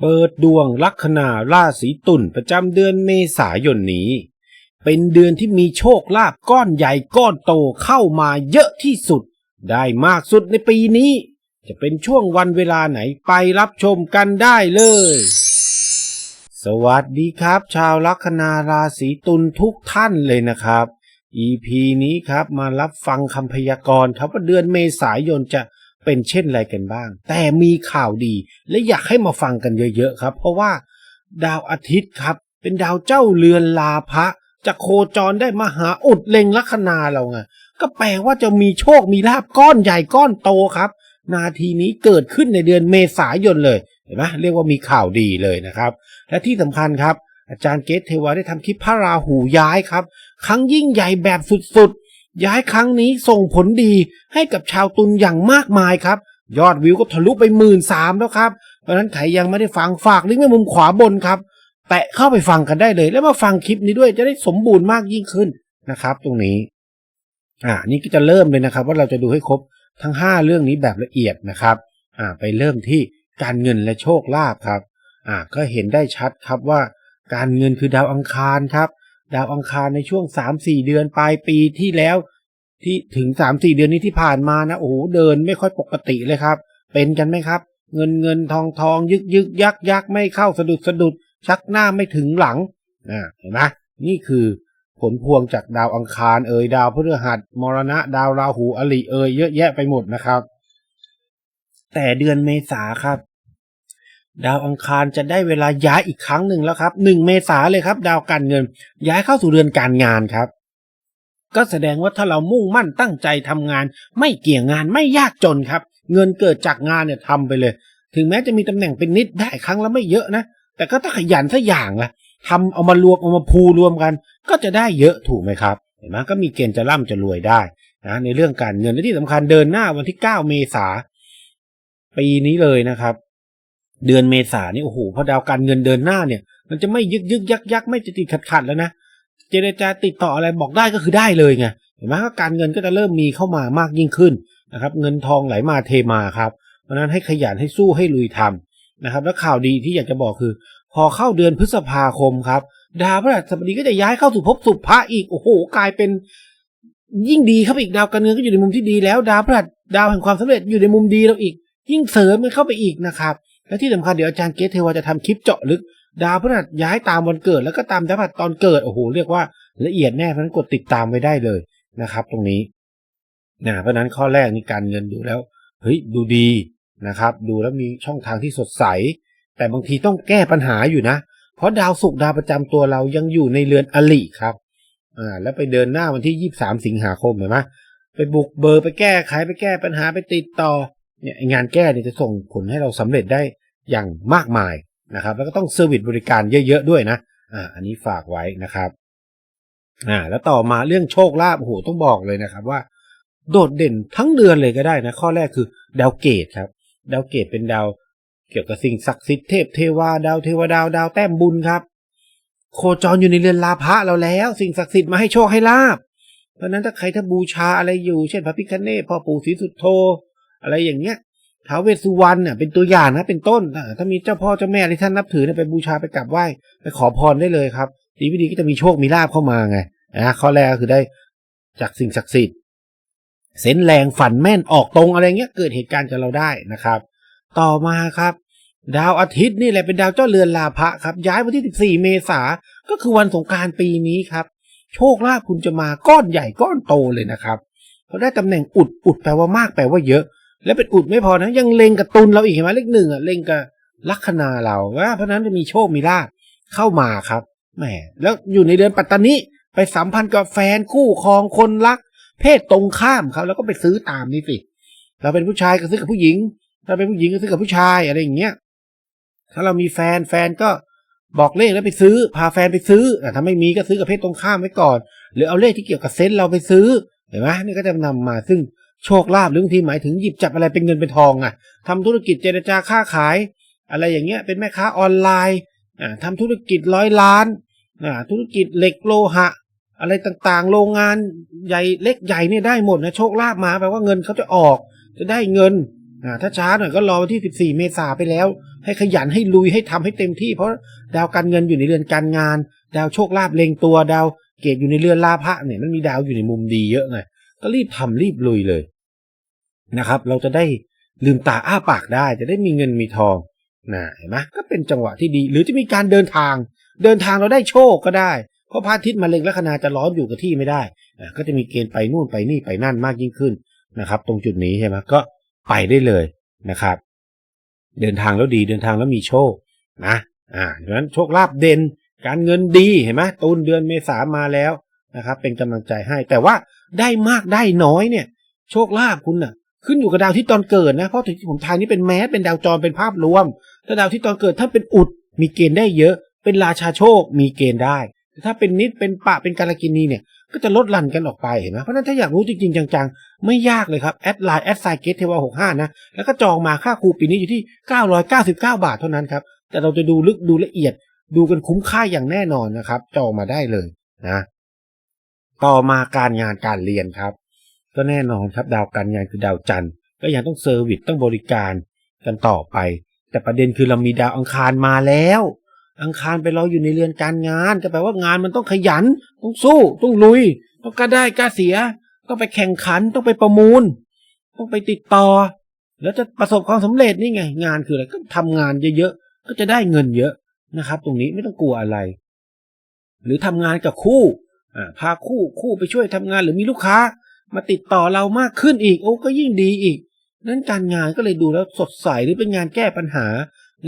เปิดดวงลัคนาราศีตุลประจำเดือนเมษายนนี้ เป็นเดือนที่มีโชคลาภก้อนใหญ่ก้อนโตเข้ามาเยอะที่สุด ได้มากสุดในปีนี้ จะเป็นช่วงวันเวลาไหนไปรับชมกันได้เลย สวัสดีครับ ชาวลัคนาราศีตุลทุกท่านเลยนะครับ EP นี้ครับมารับฟังคำพยากรณ์ครับว่าเดือนเมษายนจะ เป็นเช่นไรกันบ้าง แต่มีข่าวดีและอยากให้มาฟังกันเยอะๆครับ เพราะว่าดาวอาทิตย์ครับ เป็นดาวเจ้าเรือนลาภะจะโคจรได้มาหาอุดเล็งลัคนาเราไงก็แปลว่าจะมีโชคมีลาบก้อนใหญ่ก้อนโตครับ นาทีนี้เกิดขึ้นในเดือนเมษายนเลยเห็นไหมเรียกว่ามีข่าวดีเลยนะครับ และที่สำคัญครับ อาจารย์เกตเทวาได้ทำคลิปพระราหูย้ายครับ ครั้งยิ่งใหญ่แบบสุดๆ ย้ายครั้งนี้ส่งผลดีให้กับชาวตุลอย่างมากมายครับ ยอดวิวก็ทะลุไปหมื่นสามแล้วครับ เพราะฉะนั้นใครยังไม่ได้ฟังฝากลิงก์ไว้มุมขวาบนครับ แตะเข้าไปฟังกันได้เลย แล้วมาฟังคลิปนี้ด้วยจะได้สมบูรณ์มากยิ่งขึ้นนะครับ ตรงนี้ อ่า นี่ก็จะเริ่มเลยนะครับ ว่าเราจะดูให้ครบทั้ง 5 เรื่องนี้แบบละเอียดนะครับ อ่า ไปเริ่มที่การเงินและโชคลาภครับ อ่า ก็เห็นได้ชัดครับว่า การเงินคือดาวอังคารครับ ดาวอังคารในช่วง3-4เดือนปลายปีที่แล้วที่ถึง3-4เดือนนี้ที่ผ่านมานะโอ้เดินไม่ค่อยปกติเลยครับ เป็นกันไหมครับ เงินเงินทองทองยึกยึกยักยักไม่เข้าสะดุดสะดุด ชักหน้าไม่ถึงหลังอ่าเห็นไหมนี่คือผลพวงจากดาวอังคารเอ่ยดาวพฤหัสมรณะ ดาวราหูอริเอ่ยเยอะแยะไปหมดนะครับ แต่เดือนเมษาครับ ดาวอังคารจะได้เวลาย้ายอีกครั้งหนึ่งแล้วครับหนึ่งเมษาเลยครับ ดาวการเงิน ย้ายเข้าสู่เรือนการงานครับ ก็แสดงว่าถ้าเรามุ่งมั่นตั้งใจทำงาน ไม่เกี่ยงงานไม่ยากจนครับ เงินเกิดจากงานเนี่ยทำไปเลย ถึงแม้จะมีตำแหน่งเป็นนิดได้ครั้งละไม่เยอะนะแต่ก็ถ้าขยันสักอย่างละทำเอามารวมเอามาพูรวมกัน ก็จะได้เยอะถูกไหมครับเห็นไหมก็มีเกณฑ์จะร่ำจะรวยได้นะในเรื่องการเงินและที่สำคัญเดินหน้าวันที่ 9 เมษาปีนี้เลยนะครับ เดือนเมษานี่โอ้โหพอดาวการเงินเดินหน้าเนี่ย มันจะไม่ยึกยึกยักยักไม่จะติดขัดขัดแล้วนะเจรจาติดต่ออะไรบอกได้ก็คือได้เลยไงเห็นไหมก็การเงินก็จะเริ่มมีเข้ามามากยิ่งขึ้นนะครับ เงินทองไหลมาเทมาครับเพราะนั้นให้ขยันให้สู้ให้ลุยทำนะครับ แล้วข่าวดีที่อยากจะบอกคือ พอเข้าเดือนพฤษภาคมครับ ดาวพฤหัสบดีก็จะย้ายเข้าสู่ภพสุภะอีกโอ้โห กลายเป็นยิ่งดีครับอีกดาวการเงินก็อยู่ในมุมที่ดีแล้ว ดาวพฤหัสดาวแห่งความสำเร็จอยู่ในมุมดีเราอีก ยิ่งเสริมมันเข้าไปอีกนะครับ และที่สำคัญเดี๋ยวอาจารย์เกตเทวาจะทำคลิปเจาะลึก ดาวพฤหัสย้ายตามวันเกิด แล้วก็ตามดาวพฤหัสตอนเกิดโอ้โหเรียกว่าละเอียดแน่เพราะนั้นกดติดตามไว้ได้เลยนะครับ ตรงนี้นะเพราะนั้นข้อแรกนี่การเงินดูแล้วเฮ้ยดูดีนะครับ ดูแล้วมีช่องทางที่สดใส แต่บางทีต้องแก้ปัญหาอยู่นะ เพราะดาวศุกร์ดาวประจำตัวเรายังอยู่ในเรือนอลิครับอ่าแล้วไปเดินหน้าวันที่ยี่สามสิงหาคมเห็นไหมไปบุกเบอร์ไปแก้ไขไปแก้ปัญหาไปติดต่อ เนี่ยงานแก้เนี่ยจะส่งผลให้เราสำเร็จได้อย่างมากมายนะครับ แล้วก็ต้องเซอร์วิสบริการเยอะๆด้วยนะอ่าอันนี้ฝากไว้นะครับอ่าแล้วต่อมาเรื่องโชคลาภโอ้โหต้องบอกเลยนะครับว่า โดดเด่นทั้งเดือนเลยก็ได้นะข้อแรกคือดาวเกตครับดาวเกตเป็นดาวเกี่ยวกับสิ่งศักดิ์สิทธิ์เทพเทวาดาวเทวดาวดาวแต้มบุญครับ โคจรอยู่ในเรือนลาภะเราแล้ว สิ่งศักดิ์สิทธิ์มาให้โชคให้ลาบเพราะนั้นถ้าใครถ้าบูชาอะไรอยู่ เช่นพระพิฆเนศพ่อปู่ศรีสุโธ อะไรอย่างเงี้ยท้าวเวสสุวรรณเนี่ยเป็นตัวอย่างนะเป็นต้นถ้ามีเจ้าพ่อเจ้าแม่ที่ท่านนับถือเนี่ยไปบูชาไปกราบไหว้ไปขอพรได้เลยครับดีไม่ดีก็จะมีโชคมีลาบเข้ามาไงอ่าข้อแรกคือได้จากสิ่งศักดิ์สิทธิ์เซนแรงฝันแม่นออกตรงอะไรเงี้ยเกิดเหตุการณ์กับเราได้นะครับ ต่อมาครับ ดาวอาทิตย์นี่แหละเป็นดาวเจ้าเรือนลาภะครับ ย้ายวันที่ 14 เมษาก็คือวันสงการปีนี้ครับ โชคลาภคุณจะมาก้อนใหญ่ก้อนโตเลยนะครับเขาได้ตำแหน่งอุดอุดแปลว่ามากแปลว่าเยอะ และเป็นอุดไม่พอนะ ยังเล็งกับตุนเราอีกเห็นไหมเลขหนึ่งอะเล็งกับลัคนาเราว่าเพราะนั้นจะมีโชคมีลาภเข้ามาครับแหมแล้วอยู่ในเดือนปัตตานีไปสัมพันธ์กับแฟนคู่ครองคนรัก เพศตรงข้ามครับ แล้วก็ไปซื้อตามนี่สิเราเป็นผู้ชายก็ซื้อกับผู้หญิงถ้าเป็นผู้หญิงก็ซื้อกับผู้ชายอะไรอย่างเงี้ยถ้าเรามีแฟนแฟนก็บอกเลขแล้วไปซื้อ พาแฟนไปซื้อแต่ถ้าไม่มีก็ซื้อกับเพศตรงข้ามไว้ก่อน หรือเอาเลขที่เกี่ยวกับเซนส์เราไปซื้อเห็นไหมนี่ก็จะนำมาซึ่ง โชคลาภหรือบางทีหมายถึงหยิบจับอะไรเป็นเงินเป็นทองอะทำธุรกิจเจรจาค้าขาย อะไรอย่างเงี้ยเป็นแม่ค้าออนไลน์อ่าทำธุรกิจร้อยล้านอ่าธุรกิจเหล็กโลหะ อะไรต่างๆ โรงงานใหญ่เล็กใหญ่เนี่ยได้หมดนะโชคลาภมาแปลว่าเงินเขาจะออกจะได้เงินอ่าถ้าช้าหน่อยก็รอวันที่ 14 เมษาไปแล้ว ให้ขยันให้ลุยให้ทำให้เต็มที่ เพราะดาวการเงินอยู่ในเรือนการงาน ดาวโชคลาภเลงตัวดาวเกตอยู่ในเรือนลาภะเนี่ยมันมีดาวอยู่ในมุมดีเยอะไง ก็รีบทำรีบลุยเลยนะครับ เราจะได้ลืมตาอ้าปากได้ จะได้มีเงินมีทองนะเห็นไหมก็เป็นจังหวะที่ดี หรือจะมีการเดินทาง เดินทางเราได้โชคก็ได้ เพราะพระอาทิตย์มาเล็งลัคนาจะร้อนอยู่กับที่ไม่ได้อะก็จะมีเกณฑ์ไปนู่นไปนี่ไปนั่นมากยิ่งขึ้นนะครับ ตรงจุดนี้ใช่ไหมก็ไปได้เลยนะครับ เดินทางแล้วดีเดินทางแล้วมีโชคนะอ่าดังนั้นโชคลาภเด่นการเงินดีเห็นไหมตูนเดือนเมษามาแล้ว นะครับ เป็นกำลังใจให้ แต่ว่าได้มากได้น้อยเนี่ย โชคลาภคุณน่ะ ขึ้นอยู่กับดาวที่ตอนเกิดนะเพราะที่ผมทายนี้เป็นแมสเป็นดาวจรเป็นภาพรวม ถ้าดาวที่ตอนเกิดถ้าเป็นอุดมีเกณฑ์ได้เยอะ เป็นราชาโชคมีเกณฑ์ได้แต่ถ้าเป็นนิดเป็นปะเป็นการกินีเนี่ย ก็จะลดหลั่นกันออกไปเห็นไหมเพราะฉะนั้นถ้าอยากรู้จริงๆ จังๆ ไม่ยากเลยครับแอดไลน์แอดไซเกตเทวาหกห้านะ แล้วก็จองมาค่าครูปีนี้อยู่ที่ 999 บาทเท่านั้นครับ แต่เราจะดูลึกดูละเอียดดูกันคุ้มค่าอย่างแน่นอนนะครับ จองมาได้เลยนะ ต่อมาการงานการเรียนครับ ก็แน่นอนครับดาวการงานคือดาวจันทร์ก็ยังต้องเซอร์วิสต้องบริการกันต่อไป แต่ประเด็นคือเรามีดาวอังคารมาแล้ว อังคารไปรออยู่ในเรือนการงานก็แปลว่างานมันต้องขยัน ต้องสู้ ต้องลุย ต้องกล้าได้กล้าเสีย ต้องไปแข่งขันต้องไปประมูล ต้องไปติดต่อ แล้วจะประสบความสำเร็จนี่ไง งานคืออะไรก็ทำงานเยอะๆก็จะได้เงินเยอะนะครับ ตรงนี้ไม่ต้องกลัวอะไร หรือทำงานกับคู่ พาคู่คู่ไปช่วยทำงานหรือมีลูกค้า มาติดต่อเรามากขึ้นอีกโอ้ก็ยิ่งดีอีก นั้นการงานก็เลยดูแล้วสดใสหรือเป็นงานแก้ปัญหา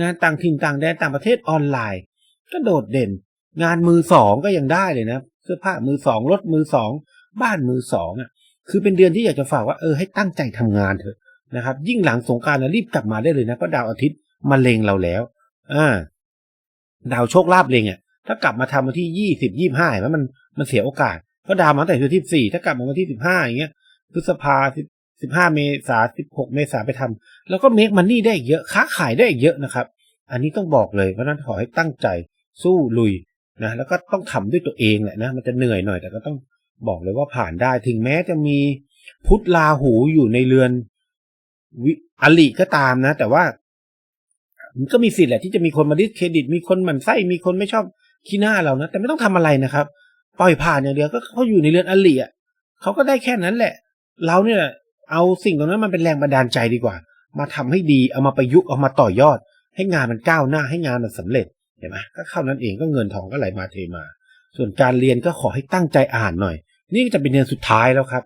งานต่างถิ่นต่างแดนต่างประเทศออนไลน์ ก็โดดเด่น งานมือสองก็ยังได้เลยนะเสื้อผ้ามือสองรถมือสองบ้านมือสองอะคือเป็นเดือนที่อยากจะฝากว่าเออให้ตั้งใจทำงานเถอะนะครับ ยิ่งหลังสงกรารนะรีบกลับมาได้เลยนะเพราะดาวอาทิตย์มาเลงเราแล้วอ่าดาวโชคลาภเลงอะถ้ากลับมาทำวันที่ยี่สิบยี่ห้าแล้วมัน มันเสียโอกาสเพราะดาวมาตั้งแต่วันที่สี่ถ้ากลับมาวันที่สิบห้าอย่างเงี้ยพฤษภาสิบสิบห้าเมษาสิบหกเมษาไปทำแล้วก็เมคมันนี่ได้อีกเยอะค้าขายได้อีกเยอะนะครับ อันนี้ต้องบอกเลยเพราะนั้นขอให้ตั้งใจสู้ลุยนะแล้วก็ต้องทำด้วยตัวเองแหละนะมันจะเหนื่อยหน่อยแต่ก็ต้องบอกเลยว่าผ่านได้ถึงแม้จะมีพุทธลาหูอยู่ในเรือนวิอลิก็ตามนะ แต่ว่า มันก็มีสิทธิ์แหละที่จะมีคนมาดิสเครดิต มีคนหมั่นไส้มีคนไม่ชอบขี้หน้าเรานะแต่ไม่ต้องทำอะไรนะครับ ปล่อยผ่านอย่างเดียวก็เขาอยู่ในเรือนอลิอะเขาก็ได้แค่นั้นแหละ เราเนี่ยเอาสิ่งตรงนั้นมันเป็นแรงบันดาลใจดีกว่า มาทำให้ดีเอามาประยุกต์เอามาต่อยอด ให้งานมันก้าวหน้าให้งานมันสำเร็จเห็นไหมก็เข้านั้นเองก็เงินทองก็ไหลมาเทมา ส่วนการเรียนก็ขอให้ตั้งใจอ่านหน่อย นี่จะเป็นเดือนสุดท้ายแล้วครับ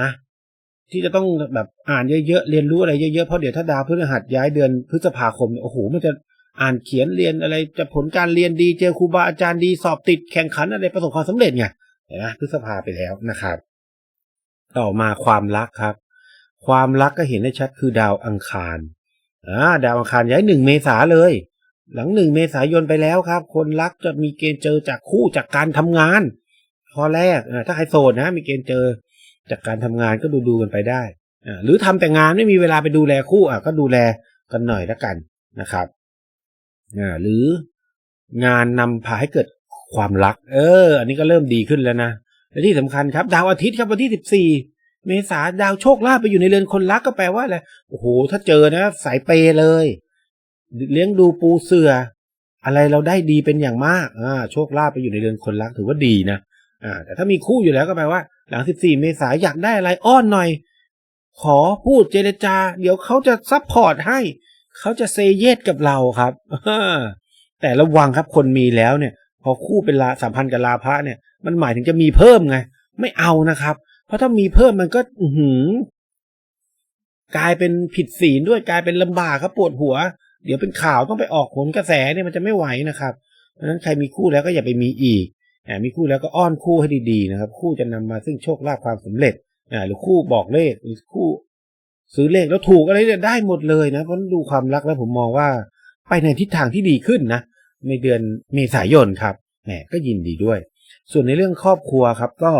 นะ ที่จะต้องแบบอ่านเยอะๆเรียนรู้อะไรเยอะๆเพราะเดี๋ยวถ้าดาวพฤหัสย้ายเดือนพฤษภาคมโอ้โหมันจะ อ่านเขียนเรียนอะไรจะผลการเรียนดีเจอครูบาอาจารย์ดีสอบติดแข่งขันอะไรประสบความสำเร็จไงนไหมพฤษภาไปแล้วนะครับ ต่อมาความรักครับ ความรักก็เห็นได้ชัดคือดาวอังคารอ่าดาวอังคารย้ายหนึ่งเมษาเลย หลังหนึ่งเมษายนไปแล้วครับ คนรักจะมีเกณฑ์เจอจากคู่จากการทำงานข้อแรกอ่าถ้าใครโสดนะ มีเกณฑ์เจอจากการทำงานก็ดูดูกันไปได้อ่าหรือทำแต่งานไม่มีเวลาไปดูแลคู่อะก็ดูแลกันหน่อยละกันนะครับ หรืองานนำพาให้เกิดความรัก เออ อันนี้ก็เริ่มดีขึ้นแล้วนะและที่สำคัญครับ ดาวอาทิตย์ครับวันที่สิบสี่เมษาดาวโชคลาภไปอยู่ในเรือนคนรักก็แปลว่าอะไรโอ้โห ถ้าเจอนะสายเปย์เลย เลี้ยงดูปูเสือ อะไรเราได้ดีเป็นอย่างมากอ่าโชคลาภไปอยู่ในเรือนคนรักถือว่าดีนะอ่า แต่ถ้ามีคู่อยู่แล้วก็แปลว่า หลัง 14 เมษายอยากได้อะไรอ้อนหน่อย ขอพูดเจรจา เดี๋ยวเขาจะซัพพอร์ตให้ เขาจะเซเยสกับเราครับแต่ระวังครับคนมีแล้วเนี่ย พอคู่เป็นลาสัมพันธ์กับลาพระเนี่ย มันหมายถึงจะมีเพิ่มไง ไม่เอานะครับ เพราะถ้ามีเพิ่มมันก็อือหืกลายเป็นผิดศีลด้วยกลายเป็นลำบากครับปวดหัว เดี๋ยวเป็นข่าวต้องไปออกผลกระแสเนี่ยมันจะไม่ไหวนะครับ เพราะฉะนั้นใครมีคู่แล้วก็อย่าไปมีอีกอ่ามีคู่แล้วก็อ้อนคู่ให้ดีๆนะครับ คู่จะนำมาซึ่งโชคลาภความสำเร็จอ่าหรือคู่บอกเลขหรือคู่ ซื้อเลขแล้วถูกอะไรเนี่ยได้หมดเลยนะ เพราะดูความรักแล้วผมมองว่า ไปในทิศทางที่ดีขึ้นนะ ในเดือนเมษายนครับแหมก็ยินดีด้วย ส่วนในเรื่องครอบครัวครับก็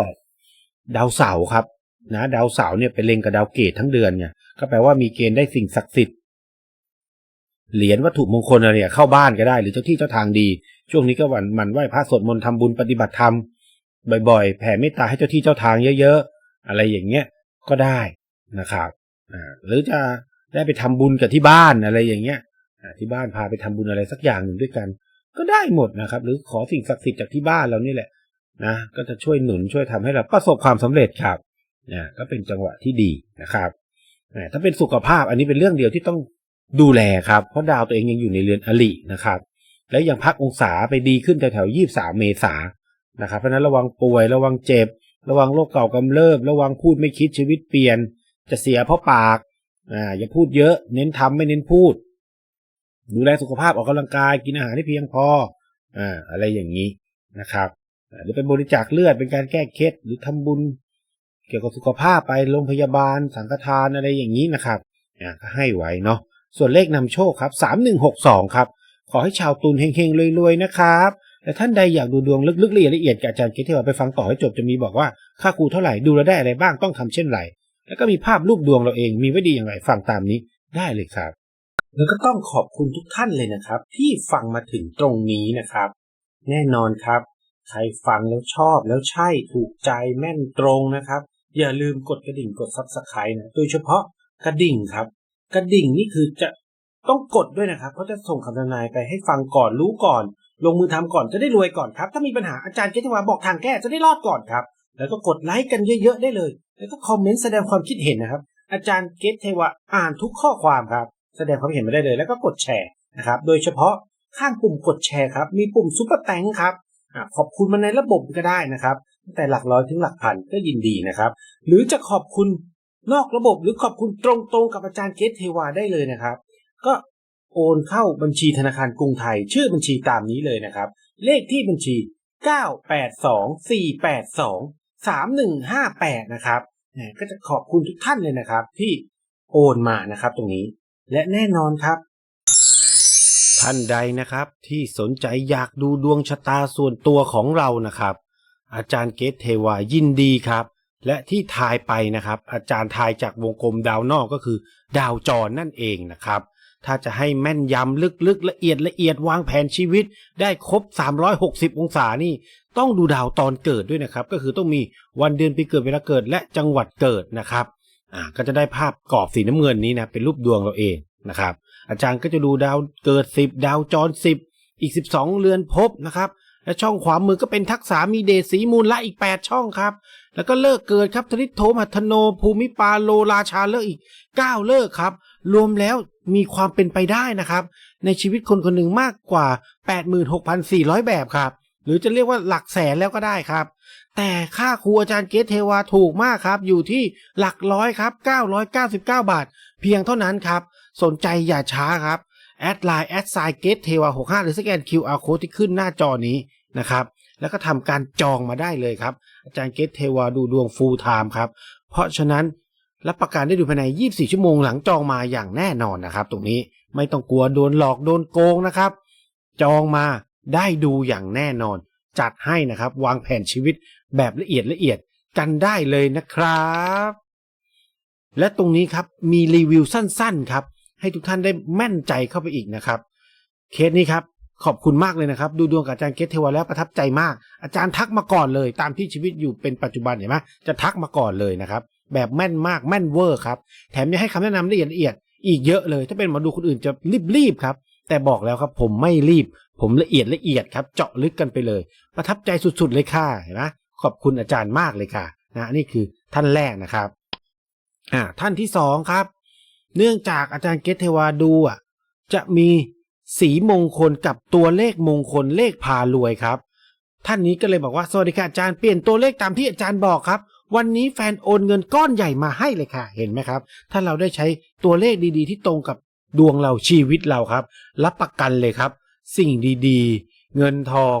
ดาวเสาร์ครับนะดาวเสาร์เนี่ยไปเล็งกับดาวเกตทั้งเดือนเนี่ยก็แปลว่ามีเกณฑ์ได้สิ่งศักดิ์สิทธิ์เหรียญวัตถุมงคลอะไรเนี่ยเข้าบ้านก็ได้หรือเจ้าที่เจ้าทางดี ช่วงนี้ก็หวันมันไหว้พระสวดมนต์ทำบุญปฏิบัติธรรมบ่อยๆ แผ่เมตตาให้เจ้าที่เจ้าทางเยอะๆ อะไรอย่างเงี้ยก็ได้นะครับ หรือจะได้ไปทำบุญกับที่บ้านอะไรอย่างเงี้ยที่บ้านพาไปทำบุญอะไรสักอย่างหนึ่งด้วยกัน ก็ได้หมดนะครับ หรือขอสิ่งศักดิ์สิทธิ์จากที่บ้านเรานี่แหละนะก็จะช่วยหนุนช่วยทำให้เราประสบความสำเร็จครับนะก็เป็นจังหวะที่ดีนะครับถ้าเป็นสุขภาพอันนี้เป็นเรื่องเดียวที่ต้องดูแลครับ เพราะดาวตัวเองยังอยู่ในเรือนอลินะครับ แล้วยังพักองศาไปดีขึ้นแถวๆยี่สามเมษานะครับเพราะฉะนั้นระวังป่วยระวังเจ็บ ระวังโรคเก่ากำเริบ ระวังพูดไม่คิดชีวิตเปลี่ยน จะเสียเพราะปากอ่าอย่าพูดเยอะเน้นทำไม่เน้นพูด ดูแลสุขภาพออกกำลังกายกินอาหารที่เพียงพออ่าอะไรอย่างนี้นะครับอ่าหรือเป็นบริจาคเลือดเป็นการแก้เคล็ดหรือทำบุญ เกี่ยวกับสุขภาพไปโรงพยาบาล สังฆทานอะไรอย่างนี้นะครับอ่าก็ให้ไว้เนาะส่วนเลขนำโชคครับสามหนึ่งหกสองครับ ขอให้ชาวตุลเฮงๆรวยๆนะครับแต่ท่านใดอยากดูดวงลึกๆละเอียดละเอียดกับอาจารย์เกตเทวไปฟังต่อให้จบจะมีบอกว่าค่าครูเท่าไหร่ดูแลได้อะไรบ้างต้องทำเช่นไร แล้วก็มีภาพรูปดวงเราเองมีไว้ดีอย่างไรฟังตามนี้ได้เลยครับ แล้วก็ต้องขอบคุณทุกท่านเลยนะครับ ที่ฟังมาถึงตรงนี้นะครับ แน่นอนครับ ใครฟังแล้วชอบแล้วใช่ถูกใจแม่นตรงนะครับ อย่าลืมกดกระดิ่งกดซับสไครต์นะโดยเฉพาะกระดิ่งครับ กระดิ่งนี่คือจะต้องกดด้วยนะครับเพราะจะส่งคำทำนายไปให้ฟังก่อนรู้ก่อน ลงมือทำก่อนจะได้รวยก่อนครับ ถ้ามีปัญหาอาจารย์เกตวาบอกทางแก้จะได้รอดก่อนครับ แล้วก็กดไลค์กันเยอะๆได้เลย แล้วก็คอมเมนต์แสดงความคิดเห็นนะครับ อาจารย์เกตเทวาอ่านทุกข้อความครับ แสดงความเห็นมาได้เลย แล้วก็กดแชร์นะครับ โดยเฉพาะข้างปุ่มกดแชร์ครับ มีปุ่มซุปเปอร์แตงครับอะขอบคุณมาในระบบก็ได้นะครับตั้งแต่หลักร้อยถึงหลักพันก็ยินดีนะครับ หรือจะขอบคุณนอกระบบหรือขอบคุณตรงๆ กับอาจารย์เกตเทวาได้เลยนะครับ ก็โอนเข้าบัญชีธนาคารกรุงไทย ชื่อบัญชีตามนี้เลยนะครับ เลขที่บัญชี 3158 นะครับก็จะขอบคุณทุกท่านเลยนะครับ ที่โอนมานะครับตรงนี้ และแน่นอนครับ ท่านใดนะครับ ที่สนใจอยากดูดวงชะตาส่วนตัวของเรานะครับ อาจารย์เกตเทวายินดีครับ และที่ทายไปนะครับ อาจารย์ทายจากวงกลมดาวนอกก็คือ ดาวจรนั่นเองนะครับถ้าจะให้แม่นยำลึกๆ ละเอียดละเอียดวางแผนชีวิต ได้ครบ 360 องศานี่ ต้องดูดาวตอนเกิดด้วยนะครับ ก็คือต้องมีวันเดือนปีเกิดเวลาเกิดและจังหวัดเกิดนะครับอ่าก็จะได้ภาพกรอบสีน้ำเงินนี้นะเป็นรูปดวงเราเองนะครับ อาจารย์ก็จะดูดาวเกิด 10 ดาวจร 10 อีก 12 เรือนภพนะครับ และช่องขวามือก็เป็นทักษะมีเดชสีมูลละอีก 8 ช่องครับ แล้วก็เลิกเกิดครับธนิตโทมัทโน ภูมิปาโลราชาเลิกอีก 9 เลิกครับ รวมแล้วมีความเป็นไปได้นะครับ ในชีวิตคนคนหนึ่งมากกว่า 86,400 แบบครับ หรือจะเรียกว่าหลักแสนแล้วก็ได้ครับ แต่ค่าครูอาจารย์เกตเทวาถูกมากครับ อยู่ที่หลักร้อยครับ 999 บาท เพียงเท่านั้นครับ สนใจอย่าช้าครับ แอดไลน์แอดไซเกตเทวา65 หรือสแกน QR code ที่ขึ้นหน้าจอนี้นะครับ แล้วก็ทำการจองมาได้เลยครับ อาจารย์เกตเทวาดูดวงฟูลไทม์ครับ เพราะฉะนั้นรับประกันได้ดูภายใน 24 ชั่วโมงหลังจองมาอย่างแน่นอนนะครับ ตรงนี้ไม่ต้องกลัวโดนหลอกโดนโกงนะครับ จองมา ได้ดูอย่างแน่นอน จัดให้นะครับ วางแผนชีวิตแบบละเอียดละเอียดกันได้เลยนะครับ และตรงนี้ครับมีรีวิวสั้นๆครับ ให้ทุกท่านได้แม่นใจเข้าไปอีกนะครับ เคสนี้ครับขอบคุณมากเลยนะครับ ดูดวงกับอาจารย์เกตเทวแล้วประทับใจมาก อาจารย์ทักมาก่อนเลย ตามที่ชีวิตอยู่เป็นปัจจุบันเห็นไหมจะทักมาก่อนเลยนะครับ แบบแม่นมากแม่นเวอร์ครับ แถมยังให้คำแนะนำละเอียดละเอียดอีกเยอะเลย ถ้าเป็นหมอดูคนอื่นจะรีบๆครับ แต่บอกแล้วครับผมไม่รีบ ผมละเอียดละเอียดครับ เจาะลึกกันไปเลย ประทับใจสุดๆเลยค่ะเห็นไหมขอบคุณอาจารย์มากเลยค่ะนะนี่คือท่านแรกนะครับอ่าท่านที่สองครับ เนื่องจากอาจารย์เกตเทวาดูอะจะมีสีมงคลกับตัวเลขมงคลเลขพารวยครับ ท่านนี้ก็เลยบอกว่าสวัสดีค่ะอาจารย์เปลี่ยนตัวเลขตามที่อาจารย์บอกครับ วันนี้แฟนโอนเงินก้อนใหญ่มาให้เลยค่ะ เห็นไหมครับ ถ้าเราได้ใช้ตัวเลขดีๆ ที่ตรงกับ ดวงเราชีวิตเราครับ รับประกันเลยครับ สิ่งดีๆ เงินทอง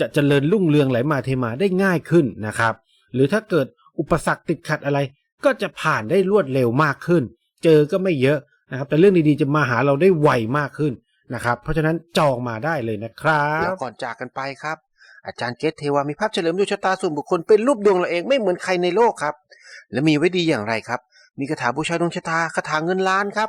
จะเจริญรุ่งเรืองไหลมาเทมาได้ง่ายขึ้นนะครับ หรือถ้าเกิดอุปสรรคติดขัดอะไร ก็จะผ่านได้รวดเร็วมากขึ้น เจอก็ไม่เยอะนะครับ แต่เรื่องดีๆจะมาหาเราได้ไวมากขึ้นนะครับ เพราะฉะนั้นจองมาได้เลยนะครับแล้วก่อนจากกันไปครับ อาจารย์เกตเทวามีภาพเฉลิมดวงชะตาส่วนบุคคลเป็นรูปดวงเราเองไม่เหมือนใครในโลกครับ และมีไว้ดีอย่างไรครับ มีคาถาบูชาดวงชะตาคาถาเงินล้านครับ